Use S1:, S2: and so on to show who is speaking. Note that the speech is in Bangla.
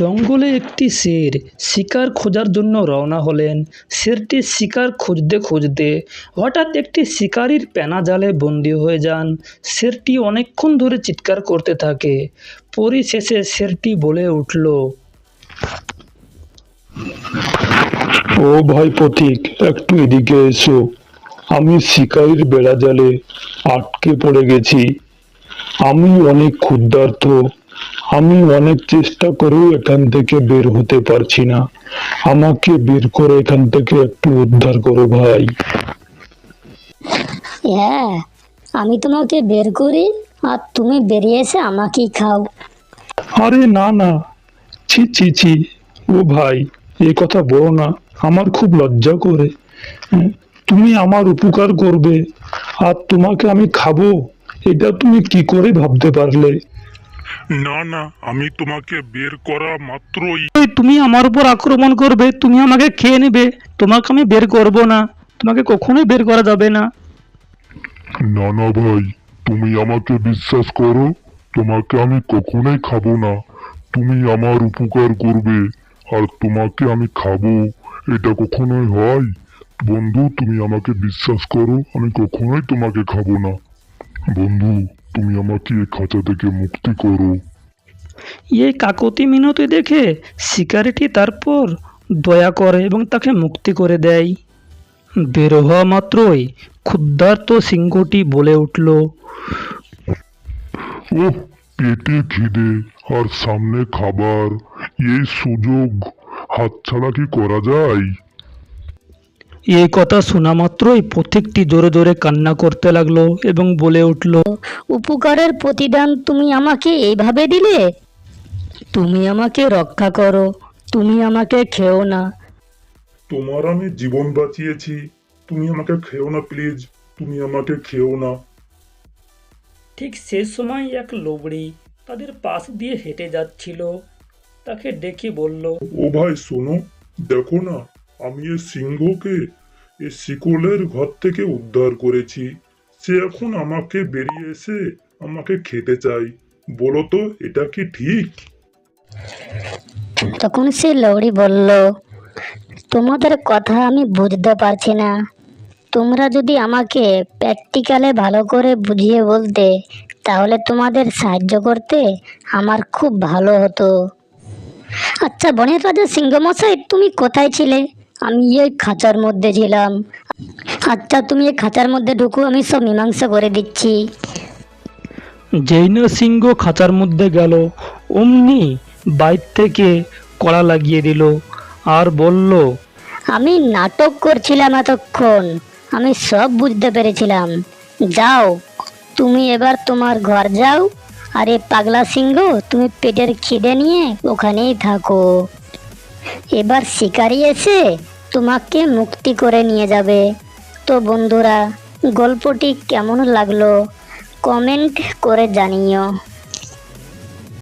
S1: জঙ্গলে একটি শের শিকার খোঁজার জন্য রওনা হলেন। শেরটি শিকার খুঁজতে খুঁজতে হঠাৎ একটি শিকারির পেনা জালে বন্দি হয়ে যান। শেরটি অনেকক্ষণ ধরে চিৎকার করতে থাকে। পরিশেষে শেরটি বলে উঠল,
S2: ও ভাই পথিক, একটু এদিকে এসো। আমি শিকারির বেড়া জালে আটকে পড়ে গেছি। আমি অনেক ক্ষুদ্রার্থ আমি অনেক চেষ্টা করেও এখান থেকে বের হতে পারছি না। আমাকে বের করে এখান থেকে একটু উদ্ধার করো ভাই।
S3: হ্যাঁ আমি তোমাকে বের করি আর তুমি বেরিয়ে এসে আমাকেই খাও।
S2: আরে না না। ছি ছি ছি। ও ভাই এই কথা বলো না। আমার খুব লজ্জা করে। হ্যাঁ, তুমি আমার উপকার করবে। আর তোমাকে আমি খাব। এটা তুমি কি করে ভাবতে পারলে?
S4: না না আমি তোমাকে বের করা মাত্রই।
S1: তুমি আমার উপর আক্রমণ করবে তুমি আমাকে খেয়ে নেবে। তোমাকে আমি বের করব না তোমাকে কখনোই বের করা যাবে না।
S4: না না ভাই তুমি আমাকে বিশ্বাস করো তোমাকে আমি কখনোই খাব না। তুমি আমার উপকার করবে আর তোমাকে আমি খাব। এটা কখনোই হয়? বন্ধু তুমি আমাকে বিশ্বাস করো আমি কখনোই তোমাকে খাব না। বন্ধু তুমি আমাকে এই খাঁচা থেকে মুক্তি করো।
S1: এই কাকতি মিনতি দেখে শিকারিটি তারপর দয়া করে এবং তাকে মুক্তি করে দেয়। বের হওয়া মাত্রই ক্ষুদ্ধার্ত সিংহটি বলে উঠল
S4: ওহ পেটে খিদে আর সামনে খাবার। এই সুযোগ হাতছাড়া কি করা যায়?
S1: এই কথা শোনা মাত্রই পথিকটি জোরে জোরে কান্না করতে লাগল এবং বলে উঠল
S3: উপকারের প্রতিদান তুমি আমাকে এইভাবে দিলে? তুমি আমাকে রক্ষা করো তুমি আমাকে খেও না।
S4: তোমার আমি জীবন বাঁচিয়েছি তুমি আমাকে খেও না প্লিজ তুমি আমাকে খেও না।
S1: ঠিক সে সময় এক লোবড়ি তাদের পাশ দিয়ে হেঁটে যাচ্ছিল। তাকে ডেকে বলল
S4: ও ভাই শোনো দেখো না আমি এই সিংহকে এই শিকলের ঘর থেকে উদ্ধার করেছি। সে এখন আমাকে বেরিয়ে এসে আমাকে খেতে চাই। বলো তো, এটা কি ঠিক?
S3: তখন সে লৌড়ি বলল, তোমাদের কথা আমি বুঝতে পারছি না। তোমরা যদি আমাকে প্র্যাকটিক্যালে ভালো করে বুঝিয়ে বলতে, তাহলে তোমাদের সাহায্য করতে আমার খুব ভালো হতো। আচ্ছা বনের রাজা সিংহমশাই, তুমি কোথায় ছিলে? আমি এই খাঁচার মধ্যে ছিলাম। আচ্ছা তুমি এই খাঁচার মধ্যে ঢুকো আমি সব মীমাংসা করে দিচ্ছি।
S1: জৈন সিংহ খাঁচার মধ্যে গেল অমনি বাইর থেকে কড়া লাগিয়ে দিল আর বলল
S3: আমি নাটক করছিলাম এতক্ষণ আমি সব বুঝতে পেরেছিলাম। যাও তুমি এবার তোমার ঘর যাও আরে পাগলা সিংহ তুমি পেটের খিদে নিয়ে ওখানেই থাকো। এবার শিকারি এসে তোমাকে মুক্তি করে নিয়ে যাবে। তো বন্ধুরা, গল্পটি কেমন লাগল? কমেন্ট করে জানিও।